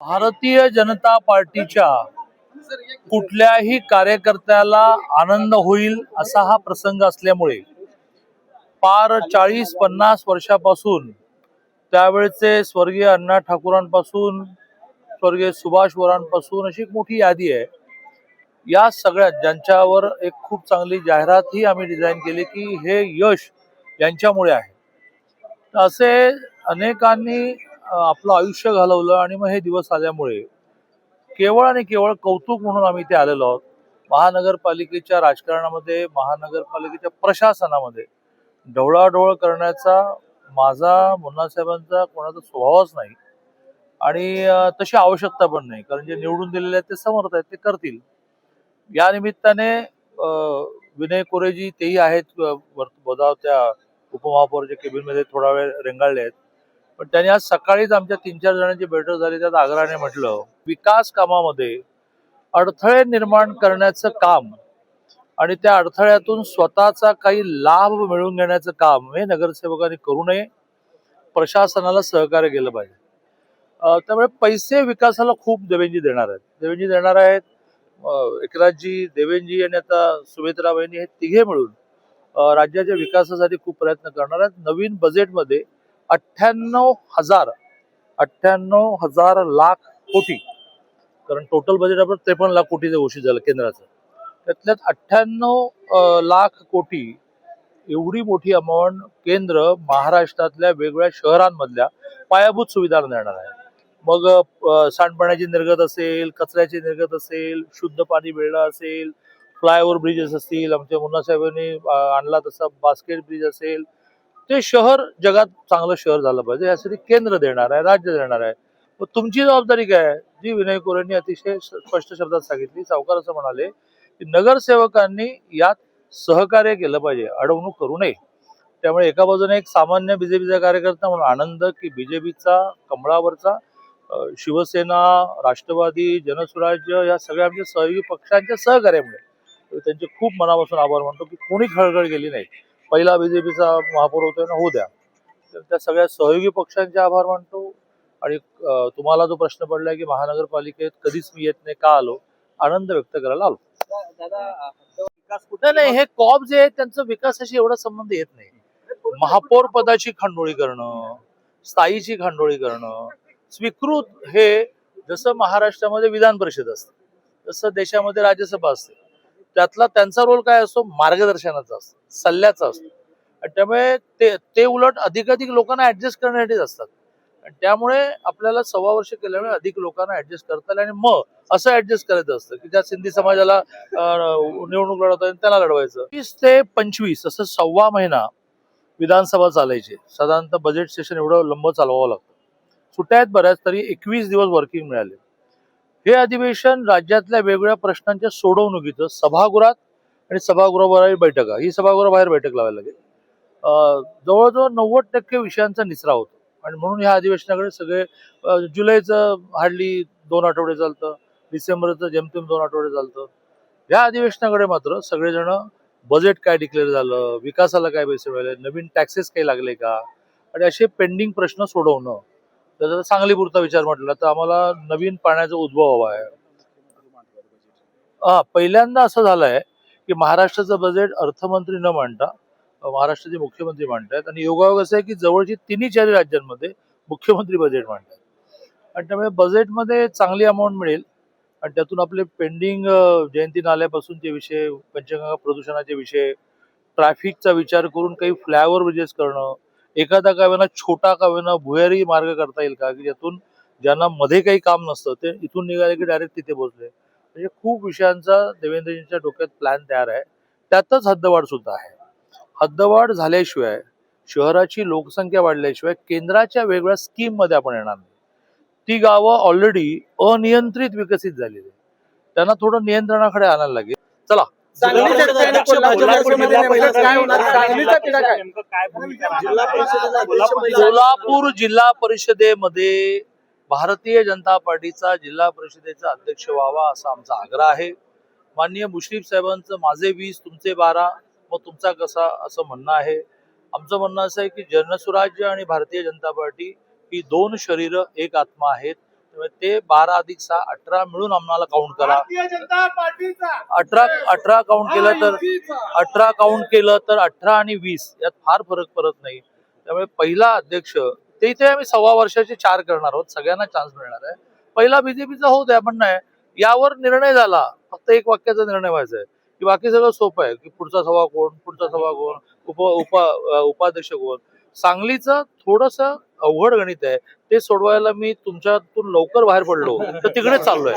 भारतीय जनता पार्टीच्या कुठल्याही कार्यकर्त्याला आनंद होईल असा हा प्रसंग असल्यामुळे पार चाळीस पन्नास वर्षापासून त्यावेळचे स्वर्गीय अण्णा ठाकूरांपासून स्वर्गीय सुभाष वरांपासून अशी एक मोठी यादी आहे. या सगळ्यात ज्यांच्यावर एक खूप चांगली जाहिरात ही आम्ही डिझाईन केली की हे यश यांच्यामुळे आहे. असे अनेकांनी आपलं आयुष्य घालवलं आणि मग हे दिवस आल्यामुळे केवळ आणि केवळ कौतुक म्हणून आम्ही इथे आलेलो आहोत. महानगरपालिकेच्या राजकारणामध्ये महानगरपालिकेच्या प्रशासनामध्ये ढवळाढवळ करण्याचा माझा मुन्नासाहेबांचा कोणाचा स्वभावच नाही. आणि तशी आवश्यकता पण नाही. कारण जे निवडून दिलेले आहेत ते समर्थ आहेत ते करतील. या निमित्ताने विनय कोरेजी तेही आहेत बदाव त्या उपमहापौरच्या केबिनमध्ये थोडा वेळ रेंगाळले आहेत. पण त्यांनी आज सकाळीच आमच्या तीन चार जणांची बैठक झाली. त्यात आग्रहाने म्हटलं विकास कामामध्ये अडथळे निर्माण करण्याचं काम आणि त्या अडथळ्यातून स्वतःचा काही लाभ मिळवून घेण्याचं काम हे नगरसेवकांनी करू नये. प्रशासनाला सहकार्य केलं पाहिजे. त्यामुळे पैसे विकासाला खूप देवेंजी देणार आहेत. देवेंजी देणार आहेत एकनाथजी देवेंजी आणि आता सुमित्रा हे तिघे मिळून राज्याच्या विकासासाठी खूप प्रयत्न करणार आहेत. नवीन बजेटमध्ये अठ्ठ्याण्णव हजार अठ्ठ्याण्णव हजार लाख कोटी. कारण टोटल बजेट आपण त्रेपन्न लाख कोटीचं घोषित झालं केंद्राचं. त्यातल्यात अठ्ठ्याण्णव लाख कोटी एवढी मोठी अमाऊंट केंद्र महाराष्ट्रातल्या वेगवेगळ्या शहरांमधल्या पायाभूत सुविधांना देणार आहे. मग सांडपाण्याची निर्गत असेल कचऱ्याची निर्गत असेल शुद्ध पाणी मिळणं असेल फ्लायओव्हर ब्रिजेस असतील आमच्या मुन्नासाहेबांनी आणला तसा बास्केट ब्रिज असेल ते शहर जगात चांगलं शहर झालं पाहिजे यासाठी केंद्र देणार आहे राज्य देणार आहे. मग तुमची जबाबदारी काय आहे? जी विनय कोरेंनी अतिशय स्पष्ट शब्दात सांगितली सावकार असं म्हणाले की नगरसेवकांनी यात सहकार्य केलं पाहिजे अडवणूक करू नये. त्यामुळे एका बाजूने एक सामान्य बीजेपीचा कार्यकर्ता म्हणून आनंद की बीजेपीचा कमळावरचा शिवसेना राष्ट्रवादी जनसुराज्य या सगळ्या आमच्या सहयोगी पक्षांच्या सहकार्यामुळे. त्यांचे खूप मनापासून आभार मानतो की कोणी खळखळ गेली नाही. पहिला बीजेपीचा महापौर होतोय ना होऊ द्या. तर त्या सगळ्या सहयोगी पक्षांचे आभार मानतो. आणि तुम्हाला जो प्रश्न पडलाय की महानगरपालिकेत कधीच मी येत नाही का आलो आनंद व्यक्त करायला आलो. नाही नाही हे कॉप जे आहेत त्यांचं विकासाशी एवढा संबंध येत नाही. महापौर पदाची खांडोळी करणं स्थायीची खांडोळी करणं स्वीकृत हे जसं महाराष्ट्रामध्ये विधान परिषद असते तसं देशामध्ये राज्यसभा असते. त्यातला त्यांचा रोल काय असतो? मार्गदर्शनाचा असतो सल्ल्याचा असतो. आणि त्यामुळे ते ते उलट अधिकाधिक लोकांना ऍडजस्ट करण्यासाठीच असतात. आणि त्यामुळे आपल्याला सव्वा वर्ष केल्यामुळे अधिक लोकांना ऍडजस्ट करता येईल आणि मग असं ऍडजस्ट करायचं असतं की ज्या सिंधी समाजाला निवडणूक लढवता येईल त्याला लढवायचं. वीस ते पंचवीस असं सव्वा महिना विधानसभा चालायची. साधारणतः बजेट सेशन एवढं लंब चालवावं लागतं. सुट्ट्या आहेत बऱ्याच तरी एकवीस दिवस वर्किंग मिळाले. हे अधिवेशन राज्यातल्या वेगवेगळ्या प्रश्नांच्या सोडवणुकीचं सभागृहात आणि सभागृहाबाहेर बैठका ही सभागृहाबाहेर बैठक लावायला लागेल. जवळजवळ नव्वद टक्के विषयांचा निचरा होतो. आणि म्हणून ह्या अधिवेशनाकडे सगळे जुलैचं हार्डली दोन आठवडे चालतं डिसेंबरचं जेमतेम दोन आठवडे चालतं. या अधिवेशनाकडे मात्र सगळेजण बजेट काय डिक्लेअर झालं विकासाला काय पैसे मिळाले नवीन टॅक्सेस काही लागले का? आणि असे पेंडिंग प्रश्न सोडवणं त्याचा सांगलीपुरता विचार म्हटला तर आम्हाला नवीन पाण्याचा उद्भव हवा आहे. हा पहिल्यांदा असं झालंय की महाराष्ट्राचं बजेट अर्थमंत्री न मांडता महाराष्ट्राचे मुख्यमंत्री मांडतायत आणि योगायोग असं आहे की जवळची तिन्ही चार राज्यांमध्ये मुख्यमंत्री बजेट मांडतात आणि त्यामुळे बजेटमध्ये चांगली अमाऊंट मिळेल आणि त्यातून आपले पेंडिंग जयंती नाल्यापासूनचे विषय पंचगंगा प्रदूषणाचे विषय ट्रॅफिकचा विचार करून काही फ्लायओव्हर ब्रिजेस करणं एखादा का छोटा का भुयारी मार्ग करता येईल का? की ज्यातून ज्यांना मध्ये काही काम नसतं ते इथून निघाले की डायरेक्ट तिथे पोहोचले. म्हणजे खूप विषयांचा देवेंद्रजींच्या डोक्यात प्लॅन तयार आहे. त्यातच हद्दवाढ सुद्धा आहे. हद्दवाढ झाल्याशिवाय शहराची लोकसंख्या वाढल्याशिवाय केंद्राच्या वेगवेगळ्या स्कीममध्ये आपण येणार नाही. ती गावं ऑलरेडी अनियंत्रित विकसित झालेली आहेत. त्यांना थोडं नियंत्रणाकडे आणायला लागेल. चला काय भूमिका जिल्हा सोलापूर परिषदेमध्ये भारतीय जनता पार्टीचा जिल्हा परिषदेचा अध्यक्ष व्हावा असा आमचा आग्रह आहे. माननीय मुश्रीफ साहेबांचं माझे वीस तुमचे बारा मग तुमचा कसा असं म्हणणं आहे? आमचं म्हणणं असं आहे की जनसुराज्य आणि भारतीय जनता पार्टी ही दोन शरीर एक आत्मा आहेत. ते बारा अधिक सहा अठरा मिळून आम्हाला काउंट करा. अठरा अठरा काउंट केलं तर अठरा काउंट केलं तर अठरा आणि वीस यात फार फरक पडत नाही. त्यामुळे पहिला अध्यक्ष ते इथे आम्ही सव्वा वर्षाचे चार करणार आहोत सगळ्यांना चान्स मिळणार आहे. पहिला बीजेपीचा होऊ द्या पण नाही. यावर निर्णय झाला. फक्त एक वाक्याचा निर्णय व्हायचा आहे की बाकी सगळं सोपं आहे की पुढचा सभा कोण पुढचा सभा कोण उप उपाध्यक्ष कोण. सांगलीचं थोडस अवघड गणित आहे. ते सोडवायला मी तुमच्यातून लवकर बाहेर पडलो. तर तिकडे चाललोय.